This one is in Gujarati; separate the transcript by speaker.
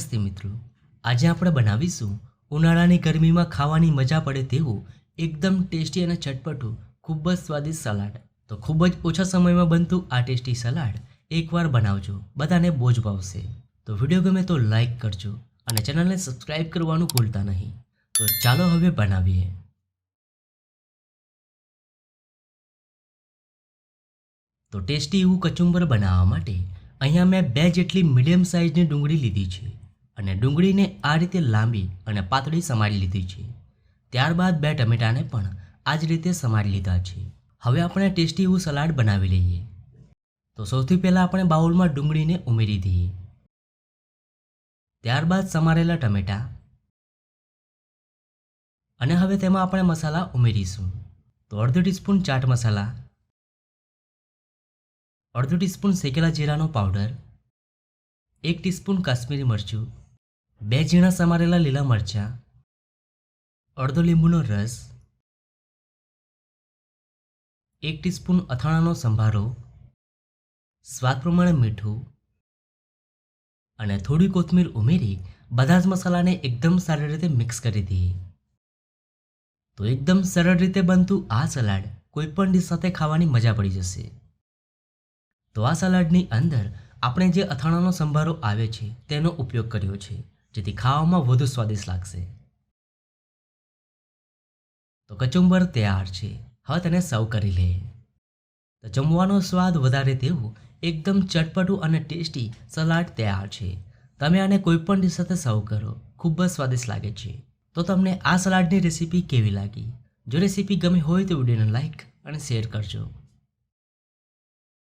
Speaker 1: નમસ્તે મિત્રો. આજે આપણે બનાવીશું ઉનાળાની ગરમીમાં ખાવાની મજા પડે તેવું એકદમ ટેસ્ટી અને ચટપટું, ખૂબ જ સ્વાદિષ્ટ સલાડ. તો ખૂબ જ ઓછા સમયમાં બનતું આ ટેસ્ટી સલાડ એકવાર બનાવજો, બધાને બહુ જ ભાવશે. તો વીડિયો ગમે તો લાઈક કરજો અને ચેનલને સબસ્ક્રાઈબ કરવાનું ભૂલતા નહીં. તો ચાલો હવે બનાવીએ. તો ટેસ્ટી એવું કચુંબર બનાવવા માટે અહીંયા મેં બે જેટલી મીડિયમ સાઇઝની ડુંગળી લીધી છે. અને ડુંગળીને આ રીતે લાંબી અને પાતળી સમારી લીધી છે. ત્યારબાદ બે ટમેટાને પણ આ જ રીતે સમારી લીધા છે. હવે આપણે ટેસ્ટી એવું સલાડ બનાવી લઈએ. તો સૌથી પહેલાં આપણે બાઉલમાં ડુંગળીને ઉમેરી દઈએ. ત્યારબાદ સમારેલા ટમેટાં. અને હવે તેમાં આપણે મસાલા ઉમેરીશું. તો અડધો ટીસ્પૂન ચાટ મસાલા. અડધો ટીસ્પૂન શેકેલા જીરાનો પાવડર. એક ટીસ્પૂન કાશ્મીરી મરચું. બે ઝીણા સમારેલા લીલા મરચાં, અડધો લીંબુનો રસ, એક ટીસ્પૂન અથાણાનો સંભારો, સ્વાદ પ્રમાણે મીઠું અને થોડી કોથમીર ઉમેરી બધા જ મસાલાને એકદમ સારી રીતે મિક્સ કરી દઈએ તો એકદમ સરળ રીતે બનતું આ સલાડ કોઈપણ ડીશ સાથે ખાવાની મજા પડી જશે. તો આ સલાડની અંદર આપણે જે અથાણાનો સંભારો આવે છે તેનો ઉપયોગ કર્યો છે. જેથી ખાવામાં વધુ સ્વાદિષ્ટ લાગશે. તો કચુંબર તૈયાર છે. હવે તેને સર્વ કરી લે. તો જમવાનો સ્વાદ વધારે તેવું એકદમ ચટપટું અને ટેસ્ટી સલાડ તૈયાર છે. તમે આને કોઈપણ ડીશ સાથે સર્વ કરો. ખૂબ જ સ્વાદિષ્ટ લાગે છે. તો તમને આ સલાડની રેસીપી કેવી લાગી? જો રેસીપી ગમી હોય તો વિડીયોને લાઈક અને શેર કરજો.